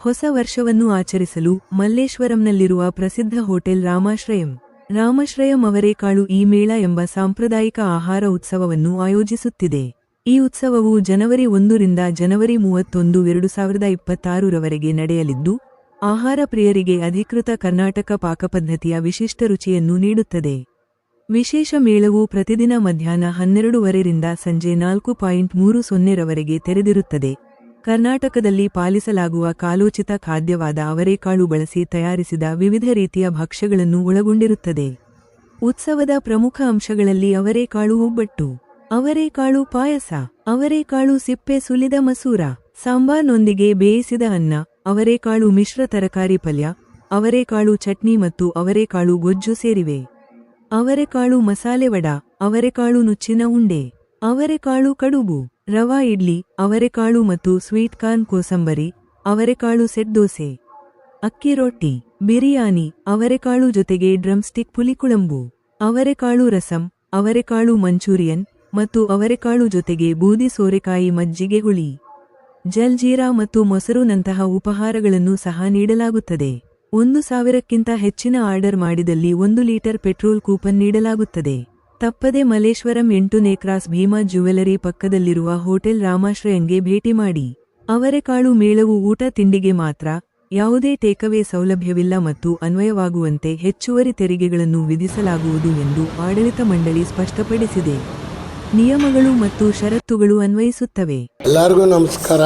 ಹೊಸ ವರ್ಷವನ್ನು ಆಚರಿಸಲು ಮಲ್ಲೇಶ್ವರಂನಲ್ಲಿರುವ ಪ್ರಸಿದ್ಧ ಹೋಟೆಲ್ ರಾಮಾಶ್ರಯಂ. ರಾಮಾಶ್ರಯಂ ಅವರೇಕಾಳು ಈ ಮೇಳ ಎಂಬ ಸಾಂಪ್ರದಾಯಿಕ ಆಹಾರ ಉತ್ಸವವನ್ನು ಆಯೋಜಿಸುತ್ತಿದೆ. ಈ ಉತ್ಸವವು ಜನವರಿ ಒಂದರಿಂದ ಜನವರಿ ಮೂವತ್ತೊಂದು ಎರಡು ಸಾವಿರದ ಇಪ್ಪತ್ತಾರರವರೆಗೆ ನಡೆಯಲಿದ್ದು, ಆಹಾರ ಪ್ರಿಯರಿಗೆ ಅಧಿಕೃತ ಕರ್ನಾಟಕ ಪಾಕಪದ್ಧತಿಯ ವಿಶಿಷ್ಟ ರುಚಿಯನ್ನು ನೀಡುತ್ತದೆ. ವಿಶೇಷ ಮೇಳವು ಪ್ರತಿದಿನ ಮಧ್ಯಾಹ್ನ ಹನ್ನೆರಡೂವರೆಯಿಂದ ಸಂಜೆ ನಾಲ್ಕು ಪಾಯಿಂಟ್ ಮೂರು ಸೊನ್ನೆರವರೆಗೆ ತೆರೆದಿರುತ್ತದೆ. ಕರ್ನಾಟಕದಲ್ಲಿ ಪಾಲಿಸಲಾಗುವ ಕಾಲೋಚಿತ ಖಾದ್ಯವಾದ ಅವರೇಕಾಳು ಬಳಸಿ ತಯಾರಿಸಿದ ವಿವಿಧ ರೀತಿಯ ಭಕ್ಷ್ಯಗಳನ್ನು ಒಳಗೊಂಡಿರುತ್ತದೆ. ಉತ್ಸವದ ಪ್ರಮುಖ ಅಂಶಗಳಲ್ಲಿ ಅವರೇಕಾಳು ಒಬ್ಬಟ್ಟು, ಅವರೇಕಾಳು ಪಾಯಸ, ಅವರೇಕಾಳು ಸಿಪ್ಪೆ ಸುಲಿದ ಮಸೂರ, ಸಾಂಬಾರ್ನೊಂದಿಗೆ ಬೇಯಿಸಿದ ಅನ್ನ, ಅವರೇಕಾಳು ಮಿಶ್ರ ತರಕಾರಿ ಪಲ್ಯ, ಅವರೇಕಾಳು ಚಟ್ನಿ ಮತ್ತು ಅವರೇಕಾಳು ಗೊಜ್ಜು ಸೇರಿವೆ. ಅವರೆಕಾಳು ಮಸಾಲೆ ವಡ, ಅವರೆಕಾಳು ನುಚ್ಚಿನ ಉಂಡೆ, ಅವರೆಕಾಳು ಕಡುಬು. ರವಾ ಇಡ್ಲಿ ಅವರೆಕಾಳು ಮತ್ತು ಸ್ವೀಟ್ ಕಾರ್ನ್ ಕೋಸಂಬರಿ ಅವರೆಕಾಳು ಸೆಟ್ ದೋಸೆ. ಅಕ್ಕಿ ರೊಟ್ಟಿ, ಬಿರಿಯಾನಿ ಅವರೆಕಾಳು ಜೊತೆಗೆ ಡ್ರಮ್ಸ್ಟಿಕ್ ಪುಲಿಕುಳಂಬು. ಅವರೆಕಾಳು ರಸಂ ಅವರೆಕಾಳು ಮಂಚೂರಿಯನ್ ಮತ್ತು ಅವರೆಕಾಳು ಜೊತೆಗೆ ಬೂದಿ ಸೋರೆಕಾಯಿ ಮಜ್ಜಿಗೆ ಹುಳಿ. ಜಲ್ಜೀರಾ ಮತ್ತು ಮೊಸರುನಂತಹ ಉಪಹಾರಗಳನ್ನು ಸಹ ನೀಡಲಾಗುತ್ತದೆ. ಒಂದು ಸಾವಿರಕ್ಕಿಂತ ಹೆಚ್ಚಿನ ಆರ್ಡರ್ ಮಾಡಿದಲ್ಲಿ ಒಂದು ಲೀಟರ್ ಪೆಟ್ರೋಲ್ ಕೂಪನ್ ನೀಡಲಾಗುತ್ತದೆ. ತಪ್ಪದೆ ಮಲ್ಲೇಶ್ವರಂ ಎಂಟು ನೇಕ್ರಾಸ್ ಭೀಮಾ ಜ್ಯುವೆಲರಿ ಪಕ್ಕದಲ್ಲಿರುವ ಹೋಟೆಲ್ ರಾಮಾಶ್ರಯಂಗೆ ಭೇಟಿ ಮಾಡಿ. ಅವರೆಕಾಳು ಮೇಳವು ಊಟ ತಿಂಡಿಗೆ ಮಾತ್ರ, ಯಾವುದೇ ಟೇಕವೇ ಸೌಲಭ್ಯವಿಲ್ಲ ಮತ್ತು ಅನ್ವಯವಾಗುವಂತೆ ಹೆಚ್ಚುವರಿ ತೆರಿಗೆಗಳನ್ನು ವಿಧಿಸಲಾಗುವುದು ಎಂದು ಆಡಳಿತ ಮಂಡಳಿ ಸ್ಪಷ್ಟಪಡಿಸಿದೆ. ನಿಯಮಗಳು ಮತ್ತು ಷರತ್ತುಗಳು ಅನ್ವಯಿಸುತ್ತವೆ. ಎಲ್ಲರಿಗೂ ನಮಸ್ಕಾರ.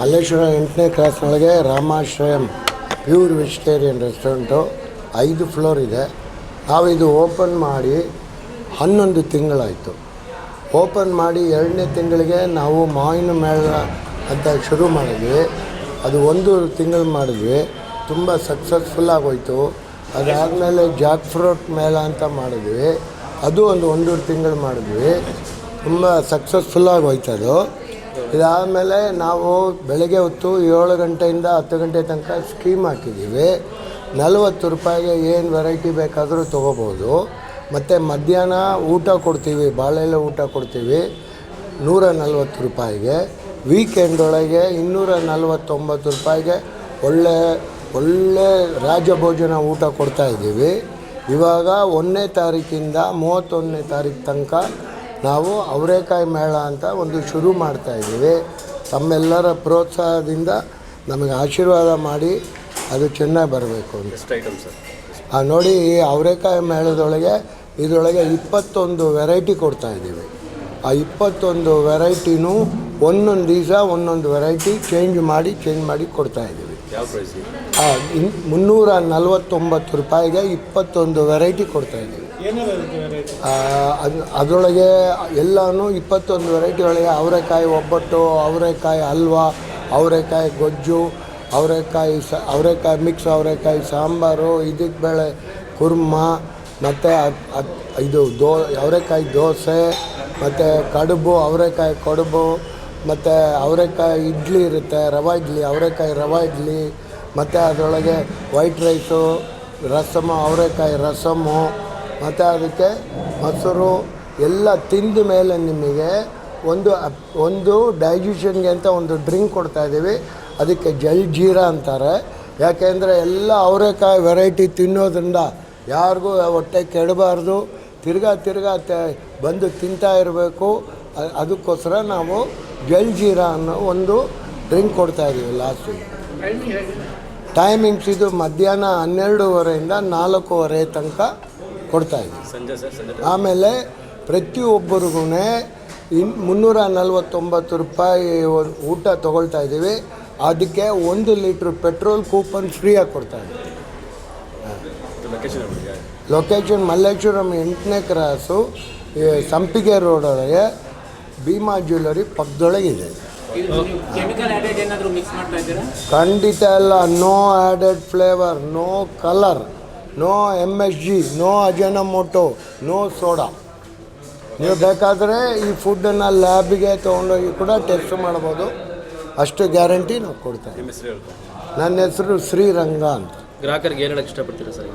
ಮಲ್ಲೇಶ್ವರ ಎಂಟನೇ ಕ್ಲಾಸ್ನೊಳಗೆ ರಾಮಾಶ್ರಯಂ ಪ್ಯೂರ್ ವೆಜಿಟೇರಿಯನ್ ರೆಸ್ಟೋರೆಂಟು, ಐದು ಫ್ಲೋರ್ ಇದೆ. ನಾವು ಇದು ಓಪನ್ ಮಾಡಿ ಹನ್ನೊಂದು ತಿಂಗಳಾಯಿತು. ಓಪನ್ ಮಾಡಿ ಎರಡನೇ ತಿಂಗಳಿಗೆ ನಾವು ಮಾವಿನ ಮೇಳ ಅಂತ ಶುರು ಮಾಡಿದ್ವಿ. ಅದು ಒಂದು ತಿಂಗಳು ಮಾಡಿದ್ವಿ. ತುಂಬ ಸಕ್ಸಸ್ಫುಲ್ ಆಗೋಯ್ತು. ಅದಾದಮೇಲೆ ಜಾಕ್ ಫ್ರೂಟ್ ಮೇಳ ಅಂತ ಮಾಡಿದ್ವಿ. ಅದು ಒಂದು ಒಂದೂರು ತಿಂಗಳು ಮಾಡಿದ್ವಿ. ತುಂಬ ಸಕ್ಸಸ್ಫುಲ್ಲಾಗಿ ಅದು. ಇದಾದಮೇಲೆ ನಾವು ಬೆಳಗ್ಗೆ ಹೊತ್ತು ಏಳು ಗಂಟೆಯಿಂದ ಹತ್ತು ಗಂಟೆ ತನಕ ಸ್ಕೀಮ್ ಹಾಕಿದ್ದೀವಿ. ನಲವತ್ತು ರೂಪಾಯಿಗೆ ಏನು ವೆರೈಟಿ ಬೇಕಾದರೂ ತೊಗೋಬೋದು. ಮತ್ತು ಮಧ್ಯಾಹ್ನ ಊಟ ಕೊಡ್ತೀವಿ ಬಾಳೆಲೆ ಊಟ ಕೊಡ್ತೀವಿ, ನೂರ ನಲ್ವತ್ತು ರೂಪಾಯಿಗೆ. ವೀಕೆಂಡ್ ಒಳಗೆ ಇನ್ನೂರ ನಲ್ವತ್ತೊಂಬತ್ತು ರೂಪಾಯಿಗೆ ಒಳ್ಳೆ ಒಳ್ಳೆ ರಾಜಭೋಜನ ಊಟ ಕೊಡ್ತಾ ಇದ್ದೀವಿ. ಇವಾಗ ಒಂದನೇ ತಾರೀಕಿಂದ ಮೂವತ್ತೊಂದನೇ ತಾರೀಕು ತನಕ ನಾವು ಅವರೇಕಾಯಿ ಮೇಳ ಅಂತ ಒಂದು ಶುರು ಮಾಡ್ತಾ ಇದ್ದೀವಿ. ತಮ್ಮೆಲ್ಲರ ಪ್ರೋತ್ಸಾಹದಿಂದ ನಮಗೆ ಆಶೀರ್ವಾದ ಮಾಡಿ ಅದು ಚೆನ್ನಾಗಿ ಬರಬೇಕು ಅಂತ. ಎಷ್ಟು ಐಟಮ್ ಸರ್ ಆ ನೋಡಿ ಈ ಅವರೇಕಾಯಿ ಮೇಳದೊಳಗೆ ಇದರೊಳಗೆ ಇಪ್ಪತ್ತೊಂದು ವೆರೈಟಿ ಕೊಡ್ತಾ ಇದ್ದೀವಿ. ಆ ಇಪ್ಪತ್ತೊಂದು ವೆರೈಟಿನೂ ಒಂದೊಂದು ದಿವಸ ಒಂದೊಂದು ವೆರೈಟಿ ಚೇಂಜ್ ಮಾಡಿ ಚೇಂಜ್ ಮಾಡಿ ಕೊಡ್ತಾ ಇದ್ದೀವಿ. ಮುನ್ನೂರ ನಲ್ವತ್ತೊಂಬತ್ತು ರೂಪಾಯಿಗೆ ಇಪ್ಪತ್ತೊಂದು ವೆರೈಟಿ ಕೊಡ್ತಾ ಇದ್ದೀವಿ. ಆ, ಅದ್ ಅದರೊಳಗೆ ಎಲ್ಲನೂ ಇಪ್ಪತ್ತೊಂದು ವೆರೈಟಿ ಒಳಗೆ ಅವರೆಕಾಯಿ ಒಬ್ಬಟ್ಟು ಅವರೆಕಾಯಿ ಹಲ್ವಾ ಅವರೆಕಾಯಿ ಗೊಜ್ಜು ಅವರೆಕಾಯಿ ಸ, ಅವರೆಕಾಯಿ ಮಿಕ್ಸ್ ಅವರೆಕಾಯಿ ಸಾಂಬಾರು ಇದಕ್ಕೆ ಬೇಳೆ, ಕುರ್ಮ, ಮತ್ತು ಇದು ದೋ, ಅವರೆಕಾಯಿ ದೋಸೆ, ಮತ್ತು ಕಡುಬು, ಅವರೆಕಾಯಿ ಕಡುಬು, ಮತ್ತು ಅವರೆಕಾಯಿ ಇಡ್ಲಿ ಇರುತ್ತೆ, ರವೆ ಇಡ್ಲಿ, ಅವರೆಕಾಯಿ ರವೆ ಇಡ್ಲಿ, ಮತ್ತು ಅದರೊಳಗೆ ವೈಟ್ ರೈಸು ರಸಮು, ಅವರೆಕಾಯಿ ರಸಮು, ಮತ್ತು ಅದಕ್ಕೆ ಮೊಸರು, ಎಲ್ಲ ತಿಂದ ಮೇಲೆ ನಿಮಗೆ ಒಂದು ಒಂದು ಡೈಜೆಷನ್ಗೆ ಅಂತ ಒಂದು ಡ್ರಿಂಕ್ ಕೊಡ್ತಾ ಇದ್ದೀವಿ. ಅದಕ್ಕೆ ಜಲ್ ಜೀರಾ ಅಂತಾರೆ. ಯಾಕೆಂದರೆ ಎಲ್ಲ ಅವರೆಕಾಯಿ ವೆರೈಟಿ ತಿನ್ನೋದ್ರಿಂದ ಯಾರಿಗೂ ಹೊಟ್ಟೆ ಕೆಡಬಾರ್ದು. ತಿರ್ಗಾ ತಿರ್ಗಾ ತೆ ಬಂದು ತಿಂತಾ ಇರಬೇಕು. ಅದಕ್ಕೋಸ್ಕರ ನಾವು ಜಲ್ ಜೀರಾ ಅನ್ನೋ ಒಂದು ಡ್ರಿಂಕ್ ಕೊಡ್ತಾ ಇದ್ದೀವಿ ಲಾಸ್ಟಿಗೆ ಟೈಮಿಂಗ್ಸ್ ಇದು ಮಧ್ಯಾಹ್ನ ಹನ್ನೆರಡುವರೆಯಿಂದ ನಾಲ್ಕೂವರೆ ತನಕ ಕೊಡ್ತಾ ಇದ್ದೀವಿ. ಆಮೇಲೆ ಪ್ರತಿಯೊಬ್ಬರಿಗೂ ಇನ್ ಮುನ್ನೂರ ನಲ್ವತ್ತೊಂಬತ್ತು ರೂಪಾಯಿ ಊಟ ತೊಗೊಳ್ತಾ ಇದ್ದೀವಿ. ಅದಕ್ಕೆ ಒಂದು ಲೀಟ್ರ್ ಪೆಟ್ರೋಲ್ ಕೂಪನ್ ಫ್ರೀಯಾಗಿ ಕೊಡ್ತಾ ಇದ್ದೀವಿ. ಲೊಕೇಶನ್ ಮಲ್ಲೇಶ್ವರಂ ಎಂಟನೇ ಕ್ರಾಸು ಸಂಪಿಗೆ ರೋಡೊಳಗೆ ಒಳಗೆ ಭೀಮಾ ಜ್ಯುವೆಲರಿ ಪಕ್ಕದೊಳಗಿದೆ ನೀವು ಕೆಮಿಕಲ್ ಆಡೆಡ್ ಏನಾದರೂ ಮಿಕ್ಸ್ ಮಾಡ್ತಾ ಇದ್ದೀರಾ? ಖಂಡಿತ ಎಲ್ಲ no added flavour no colour no M S G no Ajinomoto no soda ನೀವು ಬೇಕಾದರೆ ಈ ಫುಡ್ಡನ್ನು ಲ್ಯಾಬಿಗೆ ತೊಗೊಂಡೋಗಿ ಕೂಡ ಟೆಸ್ಟ್ ಮಾಡ್ಬೋದು. ಅಷ್ಟು ಗ್ಯಾರಂಟಿ ನಾವು ಕೊಡ್ತೇವೆ. ನಿಮ್ಮ ಹೆಸರು ಹೇಳ್ತಾರೆ ನನ್ನ ಹೆಸರು ಶ್ರೀರಂಗ ಅಂತ. ಗ್ರಾಹಕರಿಗೆ ಏನು ಹೇಳಕ್ಕೆ ಇಷ್ಟಪಡ್ತೀರಾ ಸರ್?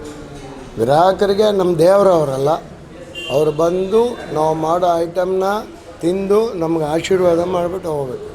ಗ್ರಾಹಕರಿಗೆ ನಮ್ಮ ದೇವರವರಲ್ಲ ಅವ್ರು ಬಂದು ನಾವು ಮಾಡೋ ಐಟಮ್ನ ತಿಂದು ನಮ್ಗೆ ಆಶೀರ್ವಾದ ಮಾಡಿಬಿಟ್ಟು ಹೋಗ್ಬೇಕು.